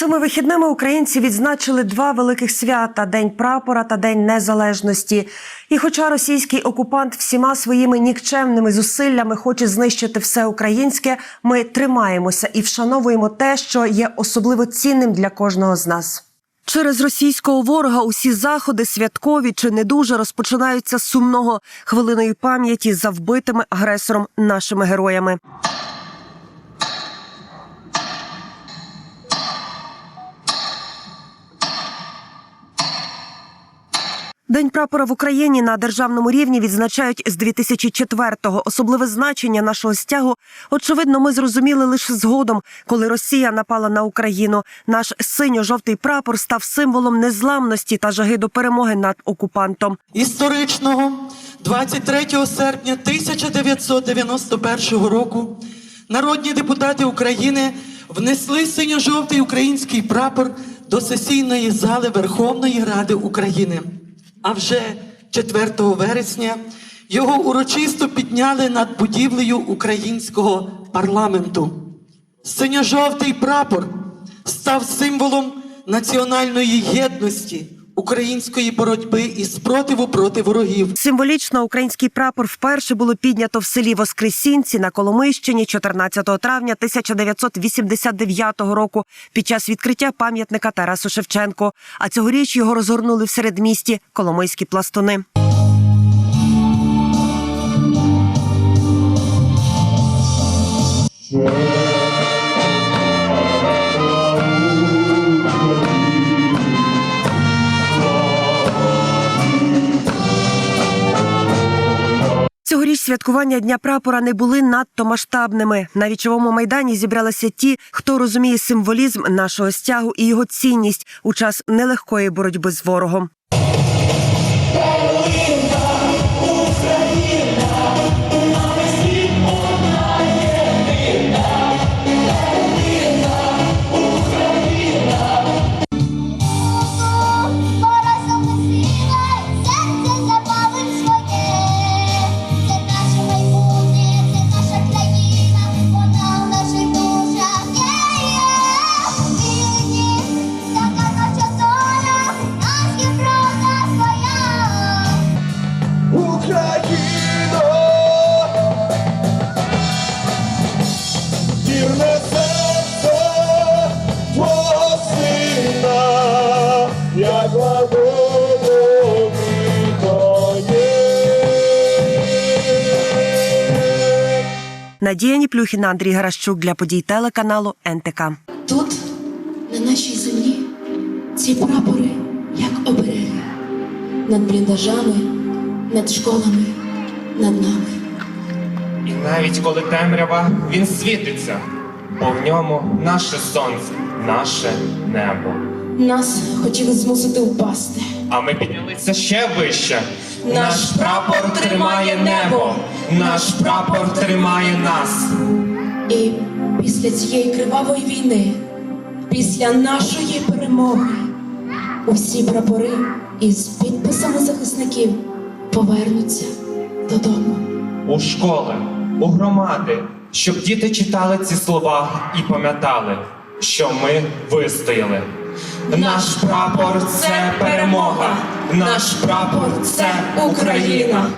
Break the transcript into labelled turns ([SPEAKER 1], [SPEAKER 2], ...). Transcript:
[SPEAKER 1] Цими вихідними українці відзначили два великих свята: День прапора та День Незалежності. І хоча російський окупант всіма своїми нікчемними зусиллями хоче знищити все українське, ми тримаємося і вшановуємо те, що є особливо цінним для кожного з нас. Через російського ворога усі заходи святкові чи не дуже розпочинаються з сумного хвилиною пам'яті за вбитими агресором нашими героями. День прапора в Україні на державному рівні відзначають з 2004-го. Особливе значення нашого стягу, очевидно, ми зрозуміли лише згодом, коли Росія напала на Україну. Наш синьо-жовтий прапор став символом незламності та жаги до перемоги над окупантом.
[SPEAKER 2] історичного 23 серпня 1991 року народні депутати України внесли синьо-жовтий український прапор до сесійної зали Верховної Ради України. А вже 4 вересня його урочисто підняли над будівлею українського парламенту. Синьо-жовтий прапор став символом національної єдності, української боротьби і спротиву проти ворогів.
[SPEAKER 1] Символічно український прапор вперше було піднято в селі Воскресінці на Коломийщині 14 травня 1989 року під час відкриття пам'ятника Тарасу Шевченко. А цьогоріч його розгорнули в середмісті Коломийські пластуни. Цьогоріч святкування Дня прапора не були надто масштабними. На вічовому майдані зібралися ті, хто розуміє символізм нашого стягу і його цінність у час нелегкої боротьби з ворогом. Надія Ніплюхіна, Андрій Гаращук для подій телеканалу НТК.
[SPEAKER 3] Тут, на нашій землі, ці прапори, як обереги, над бліндажами, над школами, над нами.
[SPEAKER 4] І навіть коли темрява, він світиться, бо в ньому наше сонце, наше небо.
[SPEAKER 3] Нас хотіли змусити впасти.
[SPEAKER 4] А ми піднялися ще вище.
[SPEAKER 3] Наш прапор тримає небо,
[SPEAKER 4] наш прапор тримає нас.
[SPEAKER 3] І після цієї кривавої війни, після нашої перемоги, усі прапори із підписами захисників повернуться додому.
[SPEAKER 4] У школи, у громади, щоб діти читали ці слова і пам'ятали, що ми вистояли. Наш прапор це перемога, наш прапор це Україна.